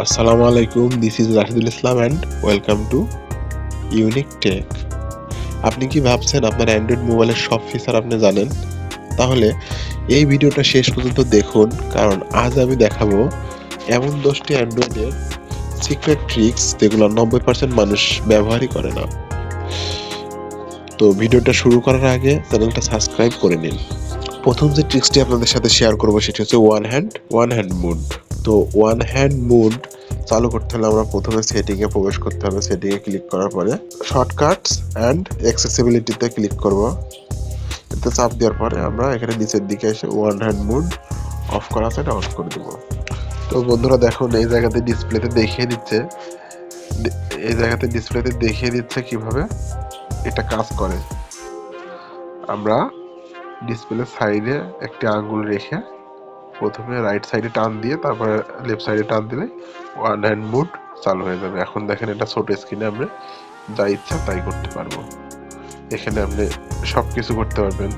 আসসালামু আলাইকুম this is Rashidul Islam and welcome to unique tech আপনি কি ভাবছেন আপনার অ্যান্ড্রয়েড মোবাইলের সব ফিচার আপনি জানেন? তাহলে এই ভিডিওটা শেষ পর্যন্ত দেখুন, কারণ আজ আমি দেখাবো এমন দশটি অ্যান্ড্রয়েডের সিক্রেট ট্রিক্স যেগুলো নব্বই পার্সেন্ট মানুষ ব্যবহারই করে না। তো ভিডিওটা শুরু করার আগে চ্যানেলটা সাবস্ক্রাইব করে নিন। প্রথম যে ট্রিক্সটি আপনাদের সাথে শেয়ার করব সেটি হচ্ছে one hand one hand mode তো ওয়ান হ্যান্ড মুড চালু করতে হলে আমরা প্রথমে সেটিংয়ে প্রবেশ করতে হবে সেটিংয়ে ক্লিক করার পরে শর্টকাটস অ্যান্ড অ্যাক্সেসিবিলিটিতে ক্লিক করব। এতে চাপ দেওয়ার পরে আমরা এখানে নিচের দিকে এসে ওয়ান হ্যান্ড মুড অফ করা আছে, এটা অফ করে দেবো। তো বন্ধুরা দেখুন, এই জায়গাতে ডিসপ্লেতে দেখিয়ে দিচ্ছে। এই জায়গাতে ডিসপ্লেতে দেখিয়ে দিচ্ছে কীভাবে এটা কাজ করে। আমরা ডিসপ্লে সাইডে একটি আঙ্গুল রেখে প্রথমে রাইট সাইডে টান দিয়ে তারপরে লেফট সাইডে টান দিলে ওয়ান হ্যান্ড মুড চালু হয়ে যাবে। এখন দেখেন এটা ছোট স্ক্রিনে আমরা যা ইচ্ছা তাই করতে পারব। এখানে আপনি সব কিছু করতে পারবেন।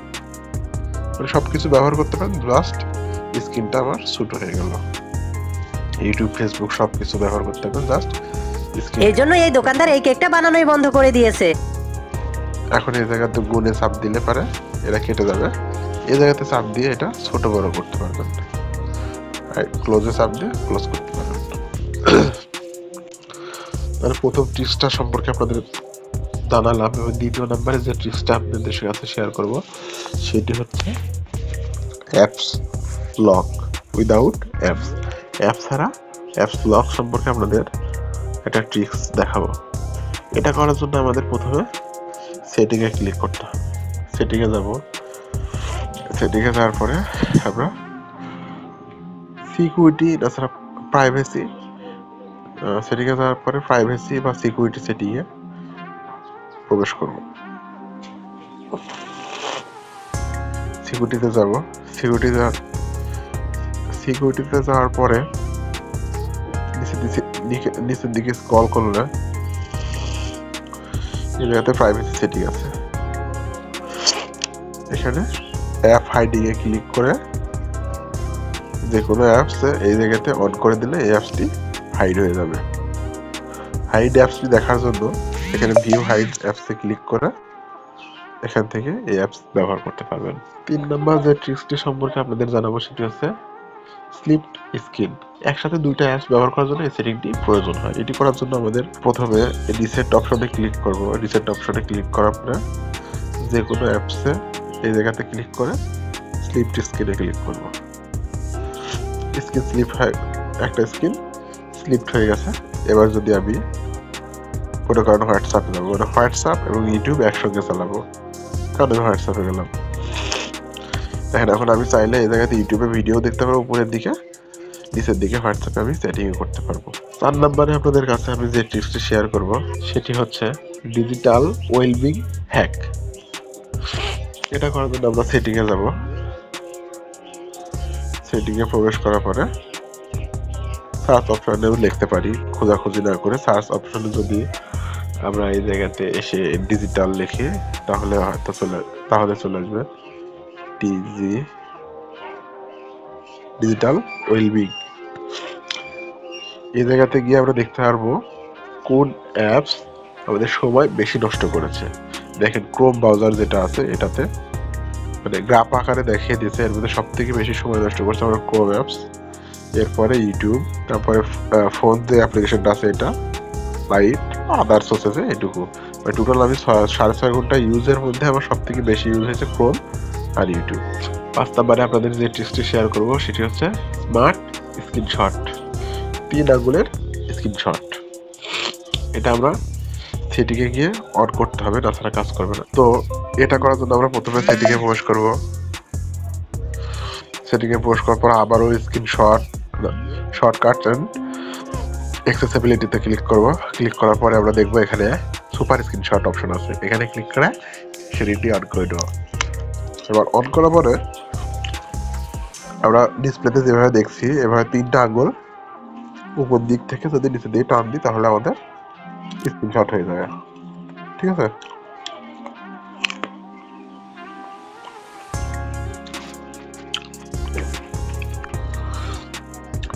মানে সব কিছু ব্যবহার করতে পারেন লাস্ট স্ক্রিনটা আমার ছোট হয়ে গেল। ইউটিউব ফেসবুক সব কিছু ব্যবহার করতে পারবেন জাস্ট এই জন্য এই দোকানদার এই কেকটা বানানোই বন্ধ করে দিয়েছে। এখন এই জায়গাতে গুনে চাপ দিলে পারে এটা কেটে যাবে। এই জায়গাতে চাপ দিয়ে এটা ছোট বড় করতে পারবেন। ক্লোজে দিয়ে ক্লোজ করতে পারবেন তাহলে প্রথম ট্রিক্সটা সম্পর্কে আপনাদের জানালাম, এবং দ্বিতীয় নাম্বারে যে ট্রিক্সটা আপনাদের কাছে শেয়ার করব, সেটি হচ্ছে apps lock without apps app ছাড়া অ্যাপস লক সম্পর্কে আপনাদের একটা ট্রিক্স দেখাবো। এটা করার জন্য আমাদের প্রথমে সেটিংয়ে ক্লিক করতে হবে। সেটিংয়ে যাব। সেটিংয়ে যাওয়ার পরে আমরা সিকিউরিটি তাছাড়া প্রাইভেসি সেটিকে যাওয়ার পরে প্রাইভেসি বা সিকিউরিটি সেটিংয়ে প্রবেশ করব। সিকিউরিটিতে যাব। সিকিউরিটিতে সিকিউরিটিতে যাওয়ার পরে নিচের দিকে স্ক্রল করলে এই জায়গাতে প্রাইভেসি সেটিং আছে। এখানে অ্যাপ হাইডিং এ ক্লিক করে যে কোনো অ্যাপস এই জায়গাতে অন করে দিলে এই অ্যাপসটি হাইড হয়ে যাবে। হাইড অ্যাপসটি দেখার জন্য এখানে ভিউ হাইড অ্যাপসে ক্লিক করে এখান থেকে এই অ্যাপস ব্যবহার করতে পারবেন। তিন নম্বর যে ট্রিক্সটি সম্পর্কে আপনাদের জানাব সেটি হচ্ছে স্লিপড স্ক্রিন একসাথে দুইটা অ্যাপস ব্যবহার করার জন্য এই সেটিংটি প্রয়োজন হয়। এটি করার জন্য আমাদের প্রথমে রিসেট অপশনে ক্লিক করব। রিসেট অপশনে ক্লিক করার পরে যে কোনো অ্যাপসে এই জায়গাতে ক্লিক করে স্লিপড স্ক্রিনে ক্লিক করব। স্ক্রিন স্লিপ হয়, একটা স্ক্রিন স্লিপড হয়ে গেছে। এবার যদি আমি কোনো কারণে হোয়াটসঅ্যাপে যাব মানে হোয়াটসঅ্যাপ এবং ইউটিউব একসঙ্গে চালাবো। কারণ আমি হোয়াটসঅ্যাপে গেলাম। দেখেন, এখন আমি চাইলে এই জায়গাতে ইউটিউবে ভিডিও দেখতে পারব উপরের দিকে। নিচের দিকে হোয়াটসঅ্যাপে আমি সেটিং করতে পারব। চার নাম্বারে আপনাদের কাছে আমি যে টিপসটি শেয়ার করব, সেটি হচ্ছে ডিজিটাল ওয়েলবিং হ্যাক এটা করার জন্য আমরা সেটিংয়ে যাব। সেটিংয়ে প্রবেশ করার পরে সার্চ অপশনে লিখতে পারি। খোঁজাখুঁজি না করে সার্চ অপশানে যদি আমরা এই জায়গাতে এসে ডিজিটাল লিখি, তাহলে হয়তো চলে, তাহলে চলে আসবে ডিজি ডিজিটাল ওয়েলবিং এই জায়গাতে গিয়ে আমরা দেখতে পারব কোন অ্যাপস আমাদের সময় বেশি নষ্ট করেছে। দেখেন ক্রোম ব্রাউজার যেটা আছে, এটাতে মানে গ্রাফ আকারে দেখিয়ে দিয়েছে, এর মধ্যে সব থেকে বেশি সময় নষ্ট করছে আমার ক্রোম অ্যাপস এরপরে ইউটিউব তারপরে ফোন যে অ্যাপ্লিকেশনটা আছে এটা লাইট আদার সোর্সেসে এটুকু। টোটাল আমি সাড়ে ছয় ঘণ্টা ইউজের মধ্যে আমার সব থেকে বেশি ইউজ হয়েছে ক্রোম আর ইউটিউব পাঁচ নাম্বারে আপনাদের যে টিপসটি শেয়ার করব, সেটি হচ্ছে স্মার্ট স্ক্রিনশট তিন আঙ্গুলের স্ক্রিনশট এটা আমরা সেটিংয়ে গিয়ে অন করতে হবে, তাছাড়া কাজ করবে না। তো এটা করার জন্য আমরা প্রথমে সেটিংয়ে প্রবেশ করব। সেটিংয়ে প্রবেশ করার পর আবারও স্ক্রিনশট শর্টকাট অ্যান্ড অ্যাক্সেসিবিলিটিতে ক্লিক করব। ক্লিক করার পরে আমরা দেখব এখানে সুপার স্ক্রিনশট অপশন আছে। এখানে ক্লিক করে সেটিংটি অন করে দেওয়া এবার অন করার পরে আমরা ডিসপ্লেতে যেভাবে দেখছি, এভাবে তিনটা আঙ্গুল উপর দিক থেকে যদি নিচের দিকে টান দিই, তাহলে আমাদের স্ক্রিনশট হয়ে যাবে। ঠিক আছে?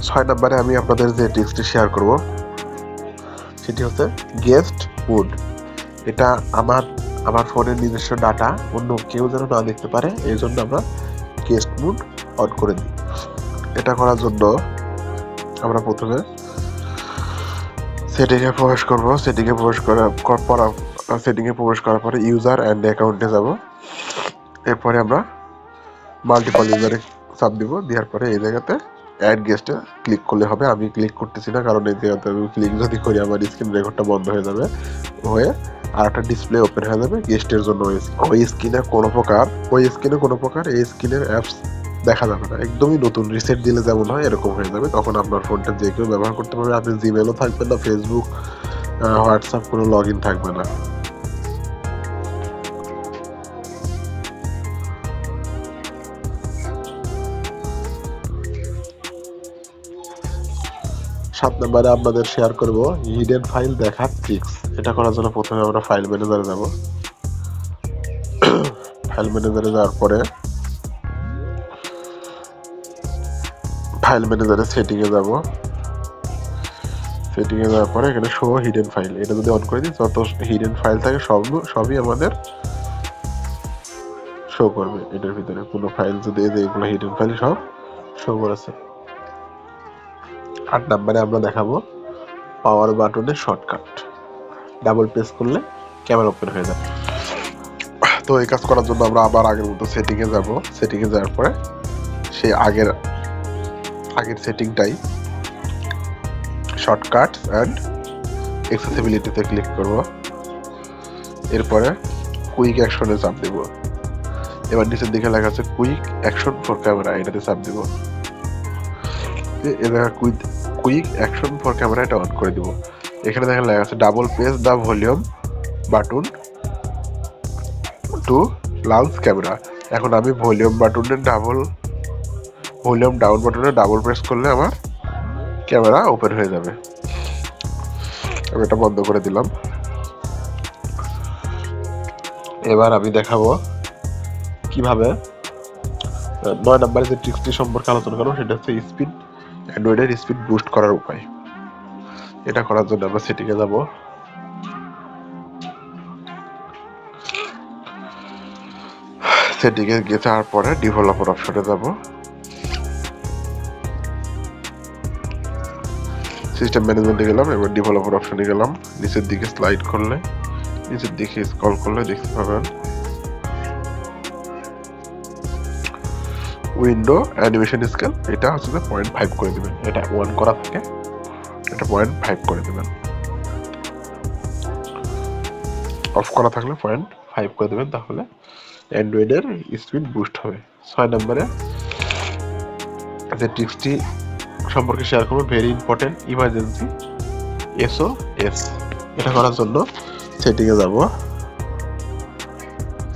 ছয় নম্বরে আমি আপনাদের যে টিপসটি শেয়ার করব, সেটি হচ্ছে গেস্ট মুড এটা আমার আমার ফোনের নিজস্ব ডাটা অন্য কেউ যেন না দেখতে পারে, এই জন্য আমরা গেস্ট মুড অন করে দিই। এটা করার জন্য আমরা প্রথমে সেটিংয়ে প্রবেশ করব। সেটিংয়ে প্রবেশ করার পর সেটিংয়ে প্রবেশ করার পরে ইউজার অ্যান্ড অ্যাকাউন্টে যাব। এরপরে আমরা মাল্টিপল ইউজারে চাপ দিব। দেওয়ার পরে এই জায়গাতে অ্যাড গেস্টে ক্লিক করলে হবে। আমি ক্লিক করতেছি না, কারণ জায়গাতে আমি ক্লিক যদি করি, আমার স্ক্রিন রেকর্ডটা বন্ধ হয়ে যাবে। হয়ে আর একটা ডিসপ্লে ওপেন হয়ে যাবে গেস্টের জন্য ওই ওই স্ক্রিনে কোনো প্রকার, ওই স্ক্রিনে কোনো প্রকার এই স্ক্রিনের অ্যাপস দেখা যাবে না। একদমই নতুন রিসেট দিলে যেমন হয়, এরকম হয়ে যাবে। তখন আপনার ফোনটা যে কেউ ব্যবহার করতে পারবে। আপনি জিমেলও থাকবেন না ফেসবুক হোয়াটসঅ্যাপ কোনো লগ ইন থাকবে না। সাত নম্বরে আপনাদের শেয়ার করব। হিডেন ফাইল দেখার ট্রিক্স এটা করার জন্য প্রথমে আমরা ফাইল ম্যানেজারে যাব। ফাইল ম্যানেজারে যাওয়ার পরে ফাইল ম্যানেজারে সেটিংয়ে যাব। সেটিংয়ে যাওয়ার পরে এখানে শো হিডেন ফাইল এটা যদি অন করে দিই, যত হিডেন ফাইল থাকে সব, সবই আমাদের শো করবে। এটার ভিতরে কোনো ফাইল যদি এগুলো হিডেন ফাইল সব শো করেছে। আট নাম্বারে আমরা দেখাবো পাওয়ার বাটনের শর্টকাট ডাবল প্রেস করলে ক্যামেরা ওপেন হয়ে যাবে। তো এই কাজ করার জন্য আমরা আবার আগের মতো সেটিংয়ে যাব। সেটিংয়ে যাওয়ার পরে সেই আগের আগের সেটিংটাই শর্টকাট অ্যান্ড এক্সেসিবিলিটিতে ক্লিক করব। এরপরে কুইক অ্যাকশনে চাপ দেব। এবার নিচের দিকে লেখা আছে কুইক অ্যাকশন ফর ক্যামেরা এটাতে চাপ দেব। এবার quick quick action for camera এটা অন করে দিব। এখানে দেখেন লেখা আছে double press the volume button to launch camera এখন আমি ভলিউম বাটনের ডাবল ভলিউম ডাউন বাটনে ডাবল প্রেস করলে আমার ক্যামেরা ওপেন হয়ে যাবে। আমি এটা বন্ধ করে দিলাম। এবার আমি দেখাবো কীভাবে নয় নাম্বারে যে ট্রিক্সটি সম্পর্কে আলোচনা করব, সেটা হচ্ছে স্পিড অ্যান্ড্রয়েডের স্পিড বুস্ট করার উপায়। এটা করার জন্য আমরা সেটিংয়ে যাব। সেটিংয়ে গিয়ে যাওয়ার পরে ডেভেলপার অপশনে যাব। সিস্টেম ম্যানেজমেন্টে গেলাম, এবার ডেভেলপার অপশনে গেলাম। নিচের দিকে স্লাইড করলে, নিচের দিকে স্ক্রল করলে দেখতে পাবেন। উইন্ডো অ্যানিমেশন স্কেল এটা হচ্ছে যে পয়েন্ট ফাইভ করে দেবেন। এটা ওয়ান করা থাকে, এটা পয়েন্ট ফাইভ করে দেবেন। অফ করা থাকলে পয়েন্ট ফাইভ করে দেবেন, তাহলে অ্যান্ড্রয়েডের স্পিড বুস্ট হবে। ছয় নম্বরে, যে টিপসটি সম্পর্কে শেয়ার করব very important emergency S O S এটা করার জন্য সেটিংয়ে যাব।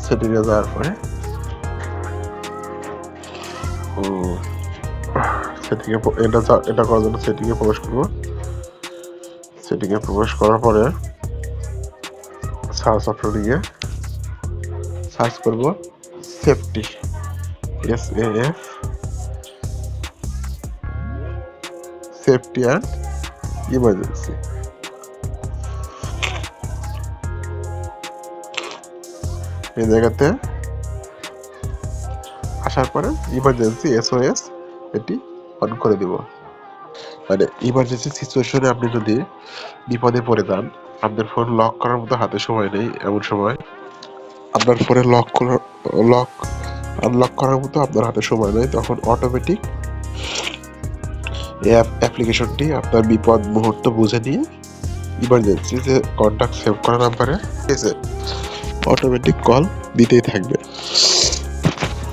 সেটিংয়ে যাওয়ার পরে সেটিংয়ে এটা এটা করার জন্য সেটিংয়ে প্রবেশ করব। সেটিংয়ে প্রবেশ করার পরে সার্চ অপশনে গিয়ে সার্চ করব safety, S A F, safety and emergency. এই জায়গাতে আসার পরে ইমার্জেন্সি এসওএস এটি অন করে দিব। মানে ইমার্জেন্সি সিচুয়েশনে আপনি যদি বিপদে পড়ে যান, আপনার ফোন লক করার মতো হাতে সময় নেই, এমন সময়। আপনার ফোনে লক লক আনলক করার মতো আপনার হাতে সময় নেই, তখন অটোমেটিক এই অ্যাপ্লিকেশনটি আপনার বিপদ মুহূর্ত বুঝে নিয়ে ইমার্জেন্সি যে কন্ট্যাক্ট সেভ করা নাম্বারে এসে অটোমেটিক কল দিতেই থাকবে।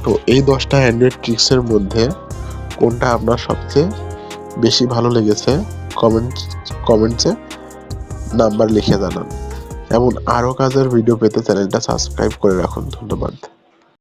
তো এই দশটা অ্যান্ড্রয়েড ট্রিক্সের মধ্যে কোনটা আপনার সবচেয়ে বেশি ভালো লেগেছে কমেন্ট কমেন্টসে নাম্বার লিখে জানান। এমন আরও কাজের ভিডিও পেতে চ্যানেলটা সাবস্ক্রাইব করে রাখুন। ধন্যবাদ।